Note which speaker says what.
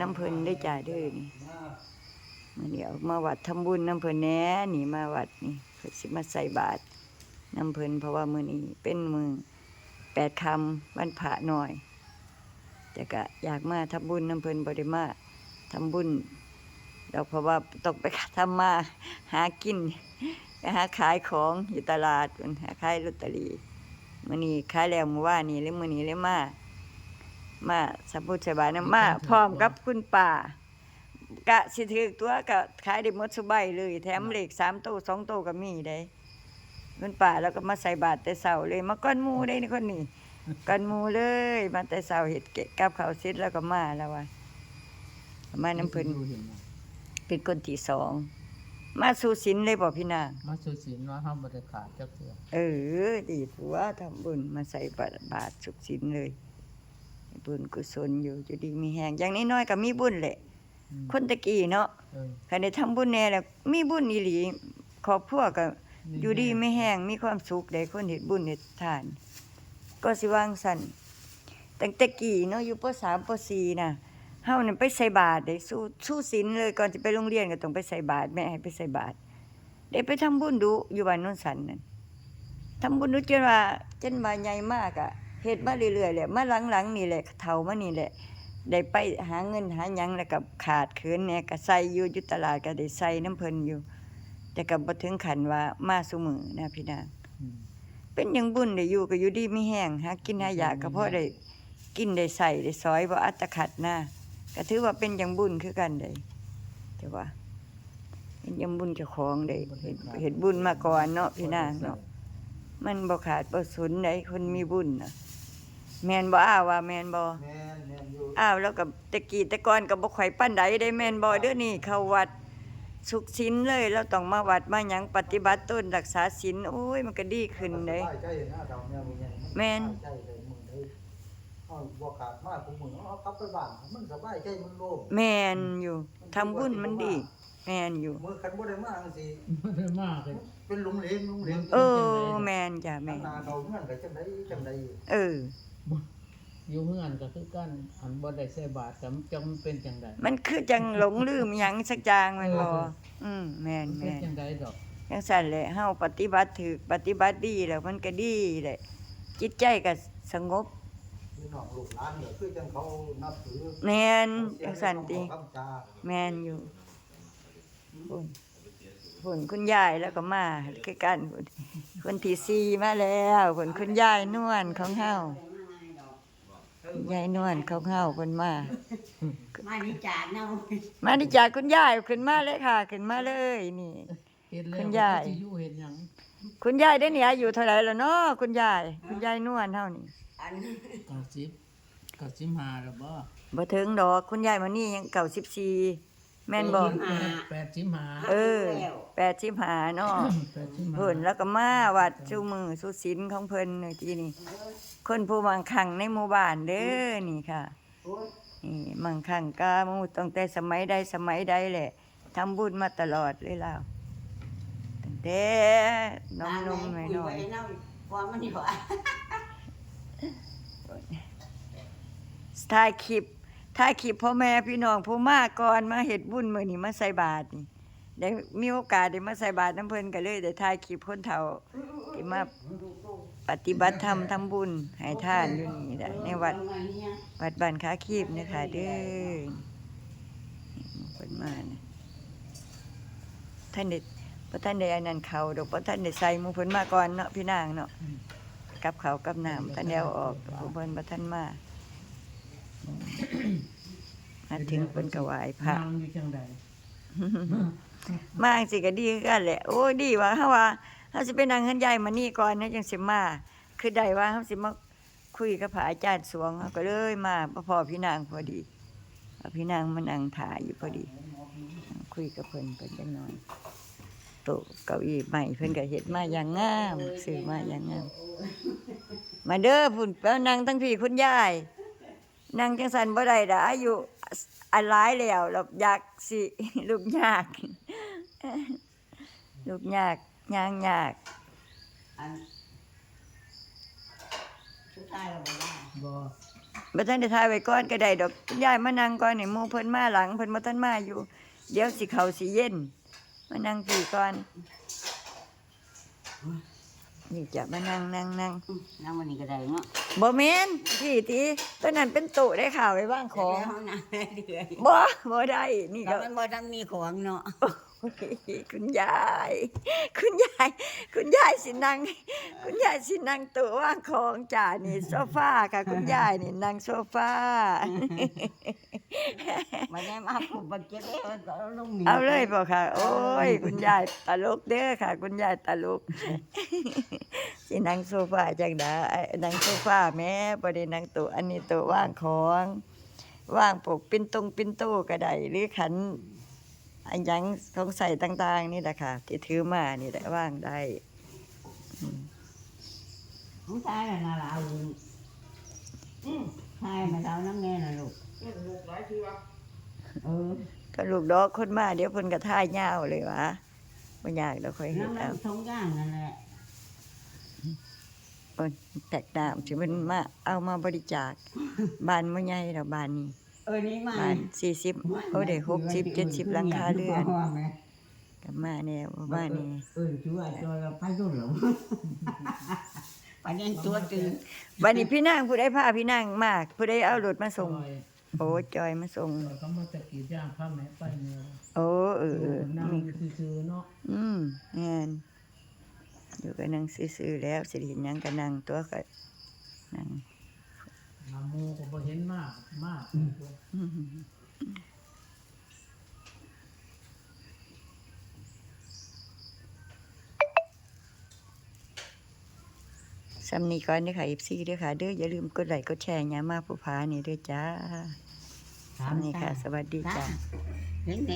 Speaker 1: น้ำเพิ่นได้จ่ายเด้อนี่มาเดี๋ยวมาวัดทำบุญน้ำเพิ่นแหน่นี่มาวัดนี่เพิ่นสิมาใส่บาตรน้ำเพิ่นเพราะว่ามื้อนี้เป็นมือแปดคำวันพระหน่อยแต่ก็อยากมาทำบุญน้ำเพิ่นบ่ได้มาทำบุญเราเพราะว่าต้องไปทำมาหากินไปหาขายของอยู่ตลาดเพิ่นหาขายลอตเตอรี่มื้อนี้ขายแล้วมื้อวานนี้เลยมื้อนี้เลยมา มาสัมพุทธบาลนะมาพร้อมกับคุณป่ากะสิถือตัวกะขายได้หมดสุใบเลย แถมเหล็กสามโตสองโตก็มีได้คุณป่าแล้วก็มาใส่บาตรแต่เสาเลยมาก้อนหมูได้นี่คนนี้ก้อนหมูเลยมาแต่เสาเห็ดเกะกับเขาวเสร็จแล้วก็มาแล้วว่ะมาน้ำเพิ่นเป็นคนที่สองมาสู่ศีลเลยบอกพี่นาง
Speaker 2: มาสุสินว่าเฮาบ่ได้ขาดจักเทื่อ
Speaker 1: เออ ดีผัวทำบุญมาใส่บาตรบาตรสุขสินเลย บุญกุศลอยู่จะดีมีแหงอย่างน้อยๆก็มีบุญแหละ
Speaker 2: อืม
Speaker 1: คนตะกี้เนาะ
Speaker 2: เออ
Speaker 1: คันได้ทำบุญแน่แล้วมีบุญอีหลีครอบครัวก็อยู่ดีไม่แห้งมีความสุขได้คนเฮ็ดบุญเฮ็ดทาน ก็สิวางสั่นตั้งแต่กี้เนาะอยู่ป .3 ป .4 น่ะเฮานั่นไปใส่บาตรได้สู้สู้ศีลเลยก่อนจะไปโรงเรียนก็ต้องไปใส่บาตรแม่ให้ไปใส่บาตรได้ไปทำบุญดูอยู่บ้านโนนสันนั่นทำบุญดูจนว่าจนว่าใหญ่มากอะ เฮ็ดมาเรื่อยๆแหละมาหลังๆนี่แหละเฒ่ามานี่แหละ ได้ไปหาเงินหาหยังแล้วก็ขาดเขินเนี่ยก็ใส่อยู่อยู่ตลาดก็ได้ใส่น้ำเพิ่นอยู่ แต่ก็บ่ถึงขั้นว่ามาซุมื้อนะพี่นาง
Speaker 2: อืม
Speaker 1: เป็นหยังบุญได้อยู่ก็อยู่ดีมีแห้งหากินหาอยากก็พอได้กินได้ใส่ได้ซอยบ่อัตคัดนะก็ถือว่าเป็นหยังบุญคือกันได้แต่ว่าเป็นหยังบุญเจ้าของได้เฮ็ดเฮ็ดบุญมาก่อนเนาะพี่นางเนาะมันบ่ขาดบ่สูญได้คนมีบุญน่ะ แม่นบ่อ้าวว่าแม่นบ่
Speaker 3: แม่นแม่นอยู่
Speaker 1: อ้าวแล้วกับตะกี้แต่ก่อนกับบ่ข่อยปานใดได้แม่นบ่เด้อนี่เข้าวัดสุขศีลเลยเราต้องมาวัดมาหยังปฏิบัติตนรักษาศีลโอ้ยมันก็ดีขึ้นเด้
Speaker 3: สบายใจนะดาวเนี่ยมึงเนี่ย
Speaker 1: แม่น
Speaker 3: สบายใจเลยมึงเด้อเอาบ่ขาดมากกูมึงเอากลับไปบ้านมันสบายใจมันโล่ง
Speaker 1: แม่นอยู่ทำบุญมันดี แม่นอยู่
Speaker 3: มือคันบ่ได้มาจังซี่
Speaker 2: บ่ได้มากเลย
Speaker 3: เป็นหลุมเหลงหลุมเหลง
Speaker 1: เออ แม่นจ้ะ
Speaker 3: แม่
Speaker 1: แม่น
Speaker 3: นาเขาเงื่อนก็จังไดจังได
Speaker 1: เออ
Speaker 2: อยู่เฮือนก็คือกันอันบ่ได้ใส่บาตรก็มันจังเป็นจังได๋
Speaker 1: มันคือจังหลงลืมหยังสักอย่างแม่นบ่
Speaker 2: เออ
Speaker 1: อืมแม่น
Speaker 2: เป็น
Speaker 1: แม่น
Speaker 2: จังไดดอก
Speaker 1: จังซั่นแหละเฮาปฏิบัติถูกปฏิบัติดีแล้วมันก็ดีแหละจิตใจก็สงบ
Speaker 3: พี่น้องลูกหลานก็คือจังเขานับถือ
Speaker 1: แม่นจังซั่นติ
Speaker 3: คำจา
Speaker 1: แม่นอยู่พุ่นพุ่นคุณยายแล้วก็มาคือกันพุ่นคนที่สี่มาแล้วพุ่นคุณยายนวลของเฮาคุณ ยายนวลของเฮาเพิ่นมา
Speaker 4: มานิจาเนา
Speaker 1: มาดิจากคุณยายขึ้นมาเลยค่ะ ขึ้นมาเลยนี่
Speaker 2: เฮ็ดแล้ว
Speaker 1: คุณยาย
Speaker 2: สิอยู่เฮ็ดหยัง
Speaker 1: คุณยายได้เนี่ยอายู่เท่าไหร่แล้วเนาะคุณยาย คุณยายนวลเฮานี่
Speaker 4: อัน
Speaker 2: 90 95แล้วบ่
Speaker 1: บ่ถึงดอกคุณยายมานี่ยังเก่า14แม่นบ่
Speaker 2: 85
Speaker 1: เออ85เนาะ
Speaker 2: 85
Speaker 1: เพิ่นแล้วก็มาวัดชูมือสุศีลของเพิ่นนี่ที่นี่ คนผู้มังคังในหมู่บ้านเด้อนี่ค่ะนี่มังคังกามู่ตั้งแต่สมัยใดสมัยใดแหละทำบุญมาตลอดเลยล่ะตั้งแต่น้องนมหน่อยหน่อย
Speaker 4: ว้เนามันอยู่อะ
Speaker 1: ๆถ่ายคลิปถ่ายคลิปพ่อแม่พี่น้องผู้มาก่อนมาเฮ็ดบุญมือนี้มาใส่บาตรนี่ ได้มีโอกาสได้มาใส่บาตรน้ำเพิ่นก็เลยได้ถ่ายคลิปคนเฒ่าที่มาปฏิบัติธรรมทำบุญให้ทานอยู่นี่แหละในวัดวัดบ้านขาคีบนะคะเด้อนี่เพิ่นมานะท่านเด็ดพระท่านได้อันนั้นเขาดอกพระท่านได้ใส่หมูเพิ่นมาก่อนเนาะพี่นางเนาะกับเขาวกับน้ำท่านแล้วออกผู้เพิ่นพระท่านมามาถึงเพิ่นก็ไหว้พระ
Speaker 2: นาอังได๋
Speaker 1: มาสิก็ดีกันแหละ โอ้ยดีว่าเฮาว่าเฮาสิไปนั่งเฮือนใหญ่มานี่ก่อนนะจังสิมา คือได้ว่าเฮาสิมาคุยกับพระอาจารย์สวงเฮาก็เลยมาบ่พอพี่นางพอดีเอพี่นางมานั่งถ่ายอยู่พอดี คุยกับเพิ่นเพิ่นจังน้อยโต๊ะเก้าอี้ใหม่เพิ่นก็เฮ็ดมาอย่างงามซื้อมาอย่างงาม มาเด้อพุ่นไปนั่งทั้งพี่คุณยายนั่งจังสันบ่ได้ดอกอายุอันหลายแล้วแล้วอยากสิลูกยาก ลูกยากย่างยาก
Speaker 4: อันสุดท้ายเราบอกว่า
Speaker 2: บ่
Speaker 1: บ่ทันได้ถ่ายไว้ก่อนก็ได้ดอกคุณยายมานั่งก่อนนี่หมู่เพิ่นมาหลังเพิ่นบ่ทันมาอยู่ เดี๋ยวสิเข้าสิเย็น มานั่งพี่ก่อนนี่จะมานั่งนั่งนั่ง
Speaker 4: อืมนั่งวันนี้ก็ได้เนาะ
Speaker 1: บ่แม่นพี่ติตัวนั้นเป็นโต๊ะได้ข่าวไว้ว่างของ
Speaker 4: เดี๋ยวเอานั่งเรื่อย
Speaker 1: บ่บ่ได้นี่
Speaker 4: ๆแล้
Speaker 1: ก็
Speaker 4: วมันบ่ทันมีของเนาะ
Speaker 1: คุณยาย คุณยาย คุณยายสินั่งคุณยายสินั่งตัวว่างของจ่านี่โซฟาค่ะ คุณยายนี่นั่งโซฟา
Speaker 4: มาได้มาผูกบักเก็ตเอ้ยก็เอาลงนี่
Speaker 1: เอาเลยบ่ค่ะ โอ้ย คุณยายตลกเด้อค่ะ คุณยายตลก สินั่งโซฟาจังได๋นั่งโซฟาแม่บ่ได้นั่งโต๊ะอันนี้โต๊ะว่างของว่างปกปิ้นตรงปิ้นโตก็ได้หรือขันอันยังของใส่ต่างๆ นี่แหละค่ะ ที่ถือมานี่แหละว่างได้
Speaker 4: ของชายน่ะน่ารักอยู่อืมชายมาเราน้ำแน่น่ะลูกเออ
Speaker 1: ก็ลูกดอกคนมาเดี๋ยวเพิ่นก็ท่ายาวเลยวะบ่ยากดอกค่อยเฮ็
Speaker 4: น้ำ
Speaker 1: เอา
Speaker 4: น้ำทงย่างนั่นแหละ
Speaker 1: เพิ่นแตกน้ำสิเพิ่นมาเอามาบริจาคบ้านบ่ใหญ่ดอกบ้านนี้
Speaker 4: เออนี่มา
Speaker 1: บ้าน40โอ้ได้60 70หลังคาเรือนก็มาแน่ว่าบ้านนี้
Speaker 4: เออชัวร์ตัวเราไปรุ่นหลงไปเล่นตัวตื่น
Speaker 1: บัดนี้พี่นางผู้ใดพาพี่นางมาผู้ใดเอารถมาส่ง
Speaker 2: ซอย
Speaker 1: โอ้จอยมาส่ง
Speaker 2: ซอยเขามาตะกรีดย่างผ้าแม่ไปเนี่ย
Speaker 1: โอ้เออเออ
Speaker 2: นั่ง
Speaker 1: นี่
Speaker 2: อยู่ซื่อๆเนาะ
Speaker 1: อืมแม่นอยู่ ก็นั่งซื่อๆแล้วสิได้เห็นหยังก็นั่งตัวก็นั่ง
Speaker 2: น้ำมูก็บ่เห็นมากมาก
Speaker 1: สำนีก่อนเด้อค่ะ FC เด้อค่ะเด้ออย่าลืมกดไลค์กดแชร์หยามาผู้พานี่เด้อจ้า
Speaker 4: ถาม
Speaker 1: สำนีค่ะ สวัสดี
Speaker 4: จ้า
Speaker 1: จ้า
Speaker 4: เห็นไหม